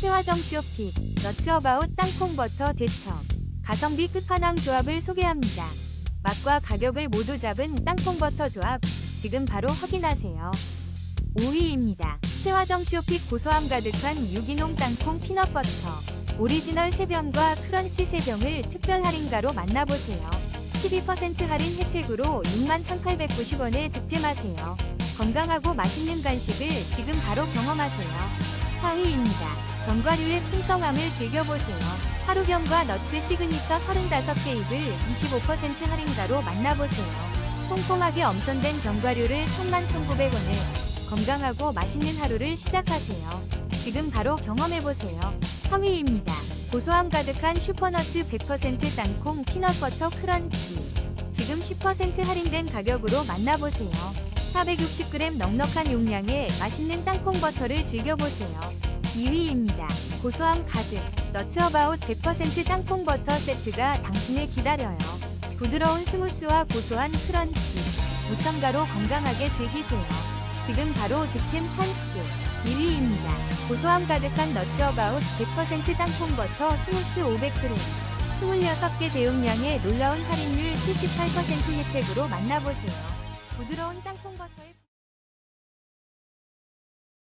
최화정 쇼핑, 너츠어바웃 땅콩버터 대첩, 가성비 끝판왕 조합을 소개합니다. 맛과 가격을 모두 잡은 땅콩버터 조합, 지금 바로 확인하세요. 5위입니다. 최화정 쇼핑 고소함 가득한 유기농 땅콩 피넛버터, 오리지널 세병과 크런치 세병을 특별 할인가로 만나보세요. 12% 할인 혜택으로 61,890원에 득템하세요. 건강하고 맛있는 간식을 지금 바로 경험하세요. 4위입니다. 견과류의 풍성함을 즐겨보세요. 하루경과 너츠 시그니처 35개입을 25% 할인가로 만나보세요. 꼼꼼하게 엄선된 견과류를 31,900원에 건강하고 맛있는 하루를 시작하세요. 지금 바로 경험해보세요. 3위입니다. 고소함 가득한 슈퍼너츠 100% 땅콩 피넛버터 크런치. 지금 10% 할인된 가격으로 만나보세요. 460g 넉넉한 용량의 맛있는 땅콩 버터를 즐겨보세요. 2위입니다. 고소함 가득 너츠어바웃 100% 땅콩 버터 세트가 당신을 기다려요. 부드러운 스무스와 고소한 크런치 무첨가로 건강하게 즐기세요. 지금 바로 득템 찬스 1위입니다. 고소함 가득한 너츠어바웃 100% 땅콩 버터 스무스 500g 26개 대용량의 놀라운 할인율 78% 혜택으로 만나보세요. 부드러운 땅콩버터의